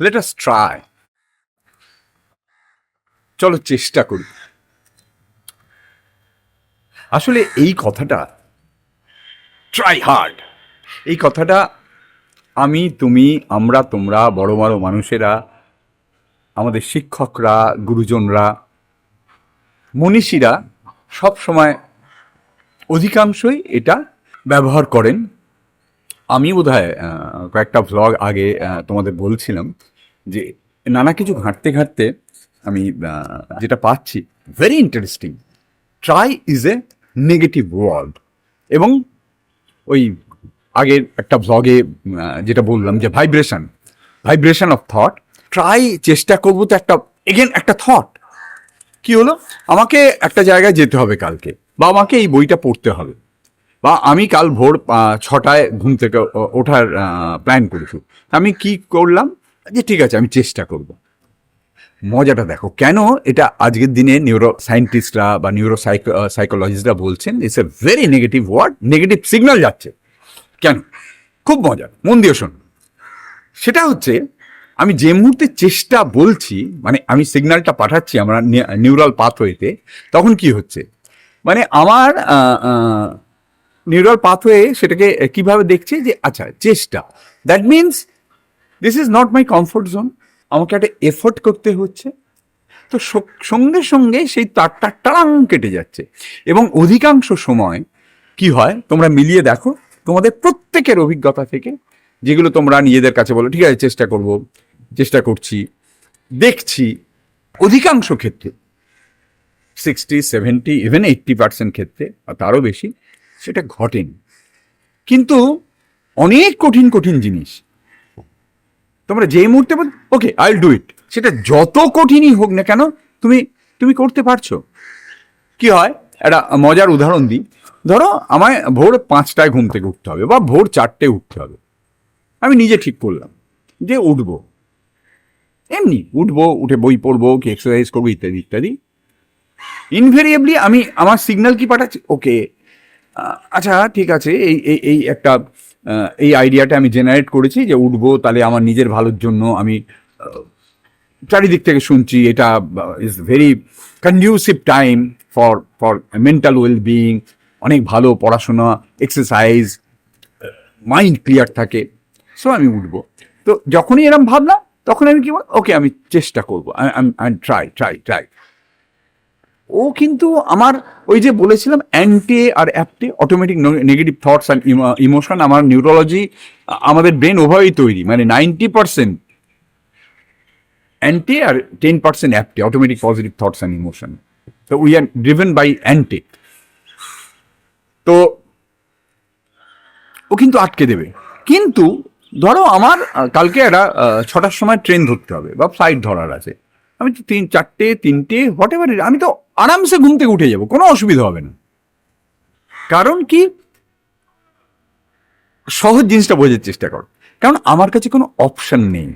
Let us try চলো চেষ্টা করি। আসলে এই কথাটা ট্রাই হার্ড এই কথাটা আমি, তুমি, আমরা, তোমরা, বড় বড় মানুষেরা, আমাদের শিক্ষকরা, গুরুজনরা, মনীষীরা সব সময় অধিকাংশই এটা ব্যবহার করেন। আমি বোধ হয় কয়েকটা ভ্লগ আগে তোমাদের বলছিলাম যে নানা কিছু ঘাঁটতে ঘাঁটতে আমি যেটা পাচ্ছি very interesting try is a negative word এবং ওই আগের একটা ভ্লগে যেটা বললাম যে vibration vibration of thought try চেষ্টা করব তো একটা এগেন একটা থট কি হলো? আমাকে একটা জায়গায় যেতে হবে কালকে, বা আমাকে এই বইটা পড়তে হবে। বা আমি কাল ভোর ছটায় ঘুম থেকে ওঠার প্ল্যান করেছি। আমি কি করলাম? যে ঠিক আছে, আমি চেষ্টা করব। মজাটা দেখো, কেন এটা আজকের দিনে নিউরো সায়েন্টিস্টরা বা নিউরো সাইকোলজিস্টরা বলছেন it's a very negative word negative signal যাচ্ছে। কেন? খুব মজা মন দিয়ে শোন। সেটা হচ্ছে, আমি যে মুহূর্তে চেষ্টা বলছি মানে আমি সিগন্যালটা পাঠাচ্ছি আমরা নিউরাল পাথওয়েতে তখন কি হচ্ছে? মানে আমার নিউরাল পাথওয়ে সেটাকে কীভাবে দেখছে যে আচ্ছা চেষ্টা। That means this is not my comfort zone আমাকে একটা এফোর্ট করতে হচ্ছে। তো সঙ্গে সঙ্গে সেই তারটা টাং কেটে যাচ্ছে। এবং অধিকাংশ সময় কি হয়, তোমরা মিলিয়ে দেখো, তোমাদের প্রত্যেকের অভিজ্ঞতা থেকে, যেগুলো তোমরা নিজেদের কাছে বলো, ঠিক আছে, চেষ্টা করব, চেষ্টা করছি, দেখছি। অধিকাংশ ক্ষেত্রে sixty seventy even eighty percent ক্ষেত্রে তারও বেশি সেটা ঘটেনি। কিন্তু অনেক কঠিন কঠিন জিনিস। তোমরা যেই মুহূর্তে ওকে আই ডু ইট সেটা যত কঠিনই হোক না কেন, তুমি তুমি করতে পারছ। কি হয়? একটা মজার উদাহরণ দিই। ধরো, আমায় ভোর পাঁচটায় ঘুম থেকে উঠতে হবে বা ভোর চারটে উঠতে হবে। আমি নিজে ঠিক করলাম যে উঠবো। এমনি উঠবো, উঠে বই পড়ব, কি এক্সারসাইজ করব, ইত্যাদি ইত্যাদি। ইনভেরিয়েবলি আমি, আমার সিগন্যাল কি পাঠাচ্ছি? ওকে আচ্ছা ঠিক আছে। এই এই এই একটা এই আইডিয়াটা আমি জেনারেট করেছি যে উঠবো, তাহলে আমার নিজের ভালোর জন্য আমি চারিদিক থেকে শুনছি। এটা is very conducive time for for mental well being অনেক ভালো পড়াশোনা এক্সারসাইজ মাইন্ড ক্লিয়ার থাকে। সো আমি উঠবো। তো যখনই এরম ভাবলাম তখন আমি কি ওকে আমি চেষ্টা করব। আই ট্রাই ট্রাই ট্রাই ও কিন্তু আমার ওই যে বলেছিলাম অ্যান্টি আর অ্যাপটে automatic negative thoughts and emotion আমার নিউরোলজি আমাদের ব্রেন উভয়ই তৈরি মানে নাইনটি পার্সেন্ট অ্যান্টি আর ten percent অ্যাপটে automatic positive thoughts and emotion তো we are driven by anti তো ও কিন্তু আটকে দেবে। কিন্তু ধরো আমার, কালকে একটা ছটার সময় ট্রেন ধরতে হবে, বা ফ্লাইট ধরার আছে। আমি তো তিন, চারটে, তিনটে হোয়াট এভার আমি তো আরামসে ঘুম থেকে উঠে যাব, কোনো অসুবিধা হবে না। কারণ কি? সহজ জিনিসটা বোঝার চেষ্টা করো। কারণ আমার কাছে কোনো অপশান নেই।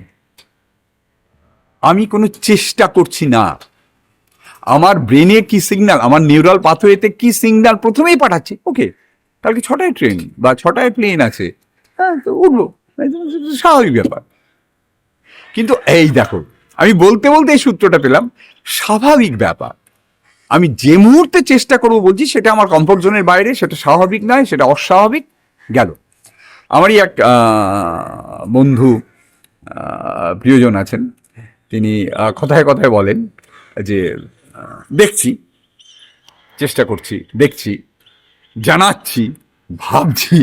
আমি কোনো চেষ্টা করছি না। আমার ব্রেনে কি সিগনাল আমার নিউরাল পাথওয়েতে কি সিগনাল প্রথমেই পাঠাচ্ছে? ওকে কালকে ছটায় ট্রেন বা ছটায় প্লেন আছে। হ্যাঁ তো উঠবো। স্বাভাবিক ব্যাপার। কিন্তু এই দেখো আমি বলতে বলতে এই সূত্রটা পেলাম, স্বাভাবিক ব্যাপার। আমি যে মুহূর্তে চেষ্টা করব বলছি, সেটা আমার কমফোর্ট জোনের বাইরে, সেটা স্বাভাবিক নয়, সেটা অস্বাভাবিক গেল। আমারই এক বন্ধু প্রিয়জন আছেন। তিনি কথায় কথায় বলেন যে দেখছি, চেষ্টা করছি, দেখছি, জানাচ্ছি, ভাবছি।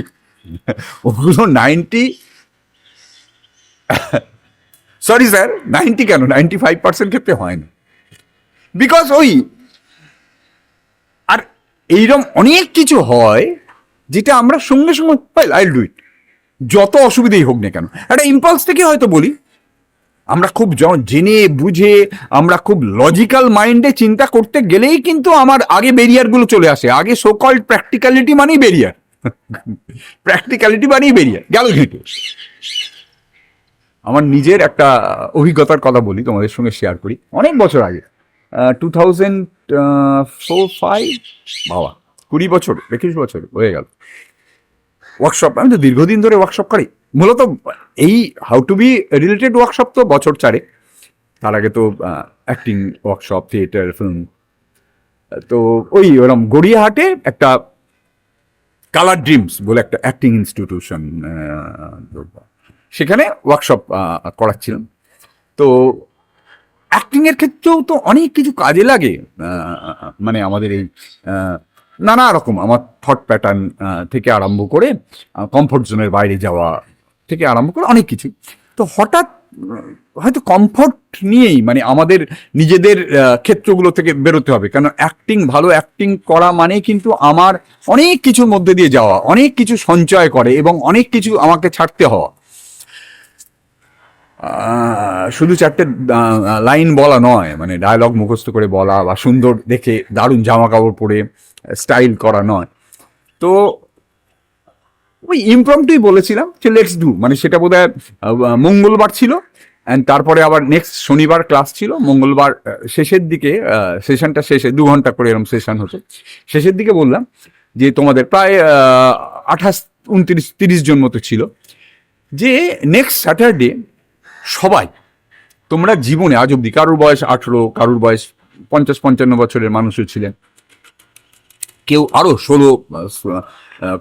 ওগুলো নাইনটি সরি স্যার নাইনটি কেন? নাইনটি ফাইভ পার্সেন্ট ক্ষেত্রে হয় না। বিকজ ওই, আর এইরকম অনেক কিছু হয় যেটা আমরা সঙ্গে সঙ্গে পাই আই ডু ইট যত অসুবিধাই হোক না কেন। একটা ইম্পালস থেকে হয়তো বলি, আমরা খুব জেনে, বুঝে, আমরা খুব লজিক্যাল মাইন্ডে চিন্তা করতে গেলেই কিন্তু আমার আগে ব্যারিয়ারগুলো চলে আসে। আগে সো কল্ড প্র্যাকটিক্যালিটি মানেই ব্যারিয়ার প্র্যাকটিক্যালিটি মানেই ব্যারিয়ার গেল ঘেঁটে আমার নিজের একটা অভিজ্ঞতার কথা বলি, তোমাদের সঙ্গে শেয়ার করি। অনেক বছর আগে টু থাউজেন্ড ফোর ফাইভ বাবা, কুড়ি বছর, একুশ বছর হয়ে গেল। ওয়ার্কশপ আমি তো দীর্ঘদিন ধরে ওয়ার্কশপ করি। মূলত এই how to be related workshop তো বছর চারে তার আগে তো অ্যাক্টিং ওয়ার্কশপ থিয়েটার ফিল্ম তো ওই ওরম গড়িয়াহাটে একটা কালার ড্রিমস বলে একটা অ্যাক্টিং ইনস্টিটিউশন সেখানে ওয়ার্কশপ করাচ্ছিলাম। তো অ্যাক্টিং এর ক্ষেত্রেও তো অনেক কিছু কাজে লাগে মানে আমাদের এই নানা রকম আমার থট প্যাটার্ন থেকে আরম্ভ করে কমফোর্ট জোনের বাইরে যাওয়া থেকে আরম্ভ করে অনেক কিছু। তো হঠাৎ, হয়তো কমফোর্ট নিয়েই মানে আমাদের নিজেদের ক্ষেত্রগুলো থেকে বেরোতে হবে। কারণ অ্যাক্টিং ভালো অ্যাক্টিং করা মানে কিন্তু আমার অনেক কিছুর মধ্যে দিয়ে যাওয়া, অনেক কিছু সঞ্চয় করে এবং অনেক কিছু আমাকে ছাড়তে হওয়া। শুধু চারটে লাইন বলা নয় মানে ডায়লগ মুখস্থ করে বলা বা সুন্দর দেখে দারুণ জামা কাপড় পরে স্টাইল করা নয়। তো ওই ইমপ্রমটুই বলেছিলাম যে লেটস ডু মানে সেটা বোধ মঙ্গলবার ছিল অ্যান্ড তারপরে আবার নেক্সট শনিবার ক্লাস ছিল, মঙ্গলবার শেষের দিকে সেশনটা শেষে, দু ঘণ্টা করে এরকম সেশন হতো। শেষের দিকে বললাম যে তোমাদের প্রায় আঠাশ, উনত্রিশ, তিরিশ জন মতো ছিল, যে নেক্সট স্যাটারডে সবাই। তোমরা জীবনে আজ অব্দি কারোর বয়স আঠেরো, কারোর বয়স পঞ্চাশ, পঞ্চান্ন বছরের মানুষও ছিলেন। কেউ আরও ষোলো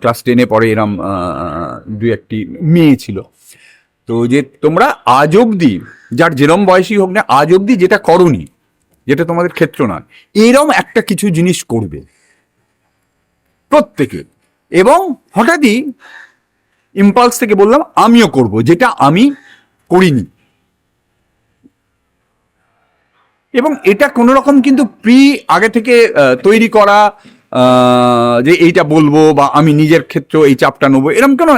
ক্লাস টেনে পড়ে এরম দু একটি মেয়ে ছিল। তো যে তোমরা আজ অব্দি যার যেরম বয়সী হোক না, আজ অব্দি যেটা করনি, যেটা তোমাদের ক্ষেত্র নয়, এরম একটা কিছু জিনিস করবে। প্রত্যেকে। এবং হঠাৎই ইম্পালস থেকে বললাম, আমিও করব, যেটা আমি করিনি। এবং এটা কোনো রকম কিন্তু প্রি আগে থেকে তৈরি করা যে এইটা বলব বা আমি নিজের ক্ষেত্র এই চাপটা নেব, এরকম কোনো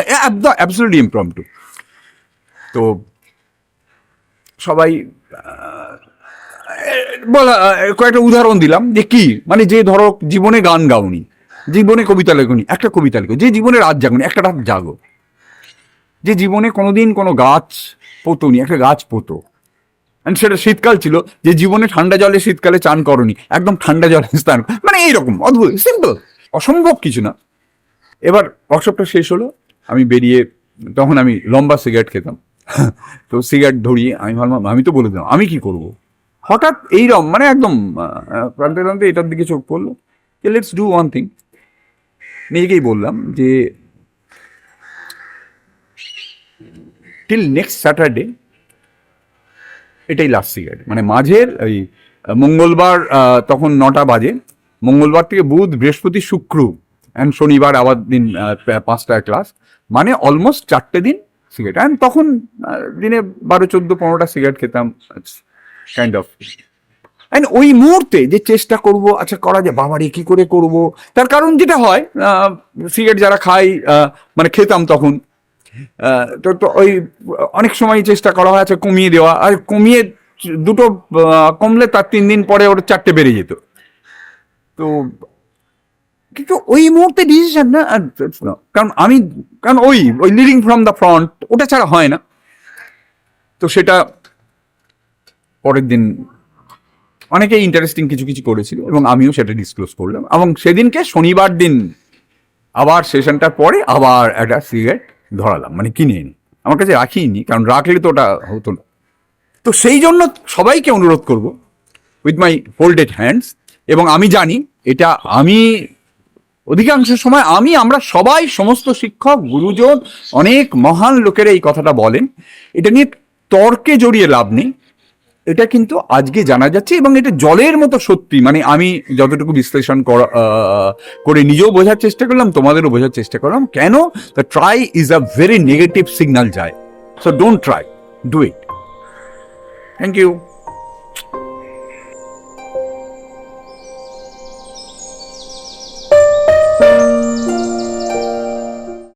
অ্যাবসলিউটলি ইমপ্রম্পটু তো সবাই বলা কয়েকটা উদাহরণ দিলাম যে কি? মানে যে ধরো জীবনে গান গাওনি, জীবনে কবিতা লেখনি, একটা কবিতা লেখো, যে জীবনে রাত জাগনি, একটা রাত জাগো। যে জীবনে কোনোদিন কোনো গাছ পোতনি, একটা গাছ পোতো। সেটা শীতকাল ছিল যে জীবনে ঠান্ডা জলে শীতকালে চান করনি। একদম ঠান্ডা জলে স্নান। মানে এইরকম, অদ্ভুত সিম্পল অসম্ভব কিছু না। এবার ওয়ার্কশপটা শেষ হলো, আমি বেরিয়ে তখন আমি লম্বা সিগারেট খেতাম। তো সিগারেট ধরিয়ে আমি ভাবলাম, আমি তো বলে দিলাম, আমি কি করব? হঠাৎ এইরকম মানে একদম প্রান্তে প্রান্তে এটার দিকে চোখ পড়ল লেটস ডু ওয়ান থিং নিজেকেই বললাম যে টিল নেক্সট স্যাটারডে এটাই লাস্ট সিগারেট মানে মাঝের ওই মঙ্গলবার তখন নটা বাজে। মঙ্গলবার থেকে বুধ বৃহস্পতি শুক্র অ্যান্ড শনিবার আবার দিন পাঁচটায় ক্লাস মানে অলমোস্ট চারটে দিন সিগারেট অ্যান্ড তখন দিনে বারো চোদ্দ পনেরোটা সিগারেট খেতাম। কাইন্ড অফ অ্যান্ড ওই মুহূর্তে যে চেষ্টা করব আচ্ছা করা যায় বাবারে কি করে করব? তার কারণ যেটা হয় সিগারেট যারা আহ, মানে খেতাম তখন তো তো ওই, অনেক সময় চেষ্টা করা হয় আচ্ছা কমিয়ে দেওয়া। আর কমিয়ে দুটো কমলে তার তিন দিন পরে ওর চারটে বেড়ে যেত। তো, কিন্তু ওই মুহূর্তে ডিসিশন না কারণ আমি, কারণ ওই ওই লিডিং ফ্রম দ্য ফ্রন্ট ওটা ছাড়া হয় না। তো সেটা পরের দিন অনেকে ইন্টারেস্টিং কিছু কিছু করেছিল এবং আমিও সেটা ডিসক্লোজ করলাম। এবং সেদিনকে শনিবার দিন আবার সেশনটার পরে আবার একটা সিগারেট ধরালাম মানে কিনে এনে। আমার কাছে রাখিনি কারণ রাখলে তো ওটা হতো না। তো সেই জন্য সবাইকে অনুরোধ করব উইথ মাই ফোল্ডেড হ্যান্ডস এবং আমি জানি এটা আমি, অধিকাংশ সময় আমি, আমরা সবাই সমস্ত শিক্ষক, গুরুজন, অনেক মহান লোকেরা এই কথাটা বলেন। এটা নিয়ে তর্কে জড়িয়ে লাভ নেই। এটা কিন্তু আজকে জানা যাচ্ছে এবং এটা জলের মতো সত্যি। মানে আমি যতটুকু বিশ্লেষণ করা করে নিজেও বোঝার চেষ্টা করলাম, তোমাদেরও বোঝার চেষ্টা করলাম, কেন the try is a very negative signal যায়। So don't try do it thank you